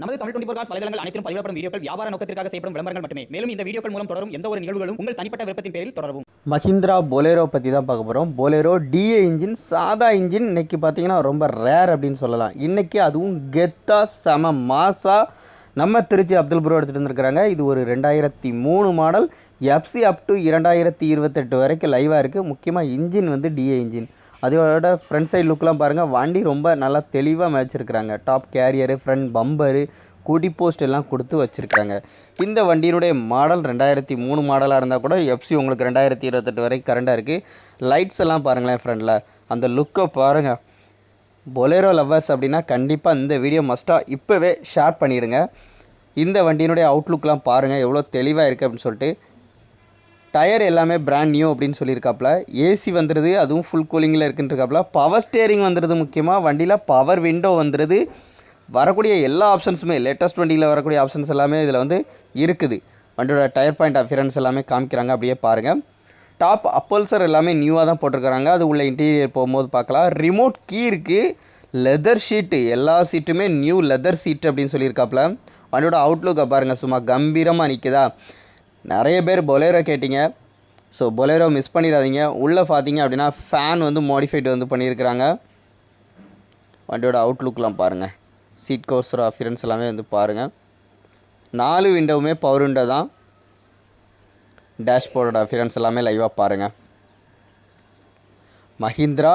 நமது Tamil twenty cos வலைதளங்கள் அனைத்தும் பதிவிடப்படும் வீடியோக்கள் வியாபார நோக்கத்திற்காக செய்யப்படும் விளம்பரங்கள் மட்டுமே. மேலும் இந்த வீடியோக்கள் மூலம் தொடரும் எந்த ஒரு நிகழ்வுகளும் உங்கள் தனிப்பட்ட விருப்பத்தின் பேரில் தொடரவும். மஹிந்திரா பொலேரோ பற்றி தான் பார்க்க போகிறோம் பொலேரோ டிஏ இன்ஜின் சாதா இன்ஜின் இன்னைக்கு பார்த்தீங்கன்னா ரொம்ப ரேர் அப்படின்னு சொல்லலாம். இன்னைக்கு அதுவும் கெத்தா செம மாசா நம்ம திருச்சி அப்துல் ப்ரோ எடுத்துகிட்டு வந்துருக்குறாங்க. இது ஒரு ரெண்டாயிரத்தி மூணு மாடல் எஃப்சி அப் டு இரண்டாயிரத்தி இருபத்தெட்டு வரைக்கும் லைவாக இருக்குது முக்கியமாக இன்ஜின் வந்து டிஏ இன்ஜின் அதோட ஃப்ரண்ட் சைடு லுக்லாம் பாருங்கள் வண்டி ரொம்ப நல்லா தெளிவாக மேய்ச்சிருக்கிறாங்க டாப் கேரியரு ஃப்ரண்ட் பம்பரு கூடி போஸ்ட் எல்லாம் கொடுத்து வச்சுருக்காங்க. இந்த வண்டியினுடைய மாடல் ரெண்டாயிரத்தி மூணு மாடலாக இருந்தால் கூட எஃப்சி உங்களுக்கு ரெண்டாயிரத்தி இருபத்தெட்டு வரைக்கும் கரண்டாக இருக்குது லைட்ஸ் எல்லாம் பாருங்களேன் ஃப்ரண்டில் அந்த லுக்கை பாருங்கள் பொலேரோ லவ்வர்ஸ் அப்படின்னா கண்டிப்பாக இந்த வீடியோ மஸ்ட்டாக இப்போவே ஷேர் பண்ணிவிடுங்க இந்த வண்டியினுடைய அவுட்லுக்லாம் பாருங்கள் எவ்வளோ தெளிவாக இருக்குது அப்படின்னு சொல்லிட்டு டயர் எல்லாமே பிராண்ட் நியூ அப்படின்னு சொல்லியிருக்காப்புல ஏசி வந்துடுது அதுவும் ஃபுல் கூலிங்கில் இருக்குன்றிருக்காப்புல பவர் ஸ்டேரிங் வந்துடுது முக்கியமாக வண்டியில் பவர் விண்டோ வந்துடுது வரக்கூடிய எல்லா ஆப்ஷன்ஸுமே லேட்டஸ்ட் வண்டியில் வரக்கூடிய ஆப்ஷன்ஸ் எல்லாமே இதில் வந்து இருக்குது. வண்டியோட டயர் பாயிண்ட் அஃபியரன்ஸ் எல்லாமே காமிக்கிறாங்க அப்படியே பாருங்கள் டாப் அப்பல்சர் எல்லாமே நியூவாக தான் போட்டிருக்கிறாங்க. அது உள்ள இன்டீரியர் போகும்போது பார்க்கலாம். ரிமோட் கீ இருக்குது லெதர் ஷீட்டு எல்லா சீட்டுமே நியூ லெதர் சீட் அப்படின்னு சொல்லியிருக்காப்புல வண்டியோட அவுட்லுக்கை பாருங்கள் சும்மா கம்பீரமாக நிற்குதா நிறைய பேர் பொலேரோ கேட்டிங்க. ஸோ பொலேரோ மிஸ் பண்ணிடாதீங்க. உள்ளே பார்த்தீங்க அப்படின்னா ஃபேன் வந்து மாடிஃபைடு வந்து பண்ணியிருக்கிறாங்க. வண்டியோட அவுட்லுக்லாம் பாருங்கள் சீட் கோஸ்டர் அஃபியரன்ஸ் எல்லாமே வந்து பாருங்கள் நாலு விண்டோவுமே பவர் விண்டோ தான். டேஷ்போர்டோட அஃபியரன்ஸ் எல்லாமே லைவாக பாருங்கள் மஹிந்திரா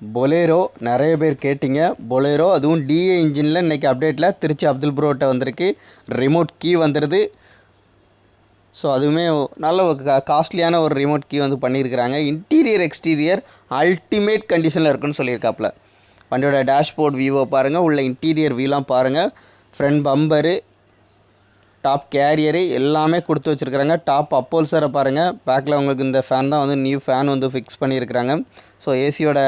பொலேரோ நிறைய பேர் கேட்டிங்க. பொலேரோ அதுவும் டிஏ இன்ஜினில் இன்றைக்கி அப்டேட்டில் திருச்சி அப்துல் புரோட்டை வந்திருக்கு. ரிமோட் கீ வந்துடுது ஸோ அதுவுமே நல்ல ஒரு காஸ்ட்லியான ஒரு ரிமோட் கீ வந்து பண்ணியிருக்கிறாங்க. இன்டீரியர் எக்ஸ்டீரியர் அல்டிமேட் கண்டிஷனில் இருக்குன்னு சொல்லியிருக்காப்புல. வண்டியோட டேஷ்போர்ட் வியூவை பாருங்கள் உள்ள இன்டீரியர் வியூலாம் பாருங்கள் ஃப்ரண்ட் பம்பரு டாப் கேரியரு எல்லாமே கொடுத்து வச்சுருக்குறாங்க. டாப் அப்போல்சரை பாருங்கள் பேக்கில் உங்களுக்கு இந்த ஃபேன் தான் வந்து நியூ ஃபேன் வந்து ஃபிக்ஸ் பண்ணியிருக்கிறாங்க. ஸோ ஏசியோட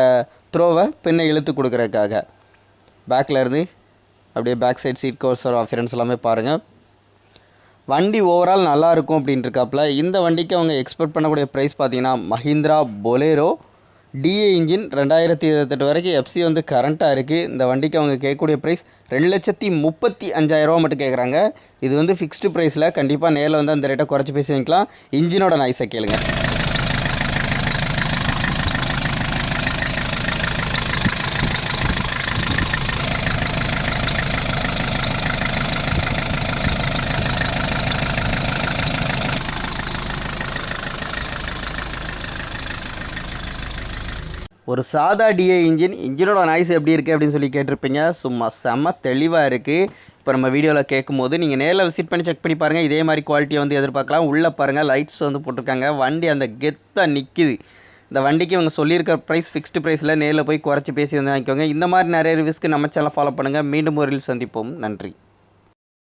த்ரோவை பின்ன இழுத்து கொடுக்குறதுக்காக. பேக்கில் இருந்து அப்படியே பேக் சைட் சீட் கோர்ஸர் ஃப்ரெண்ட்ஸ் எல்லாமே பாருங்கள் வண்டி ஓவரால் நல்லா இருக்கும் அப்படின்ட்டு இந்த வண்டிக்கு அவங்க எக்ஸ்பெக்ட் பண்ணக்கூடிய ப்ரைஸ் பார்த்தீங்கன்னா மஹிந்திரா பொலேரோ டிஏ இன்ஜின் ரெண்டாயிரத்தி இருபத்தெட்டு வரைக்கும் எஃப்சி வந்து கரண்ட்டாக இருக்குது இந்த வண்டிக்கு அவங்க கேட்கக்கூடிய ப்ரைஸ் ரெண்டு லட்சத்தி முப்பத்தி அஞ்சாயிரரூவா மட்டும் கேட்குறாங்க. இது வந்து ஃபிக்ஸ்டு ப்ரைஸில் கண்டிப்பாக நேரில் வந்து அந்த ரேட்டை குறைச்சி பேசி வாங்கிக்கலாம் இன்ஜினோட நாய்ஸை கேளுங்க. ஒரு சாதா டிஏ இன்ஜின் இன்ஜினோட நாய்ஸ் எப்படி இருக்குது அப்படின்னு சொல்லி கேட்டிருப்பீங்க. சும்மா செம்ம தெளிவாக இருக்குது இப்போ நம்ம வீடியோவில் கேட்கும்போது நீங்கள் நேரில் விசிட் பண்ணி செக் பண்ணி பாருங்கள் இதே மாதிரி குவாலிட்டியை வந்து எதிர்பார்க்கலாம். உள்ளே பாருங்கள் லைட்ஸ் வந்து போட்டிருக்காங்க. வண்டி அந்த கெத்தாக நிற்கிது இந்த வண்டிக்கு இவங்க சொல்லியிருக்க ப்ரைஸ் ஃபிக்ஸ்டு ப்ரைஸில் நேரில் போய் குறைச்சி பேசி வந்து வாங்கிக்கோங்க. இந்த மாதிரி நிறைய ரிவ்யூஸ்க்கு நம்ம சேனல் ஃபாலோ பண்ணுங்கள் மீண்டும் ஒரு சந்திப்போம். நன்றி.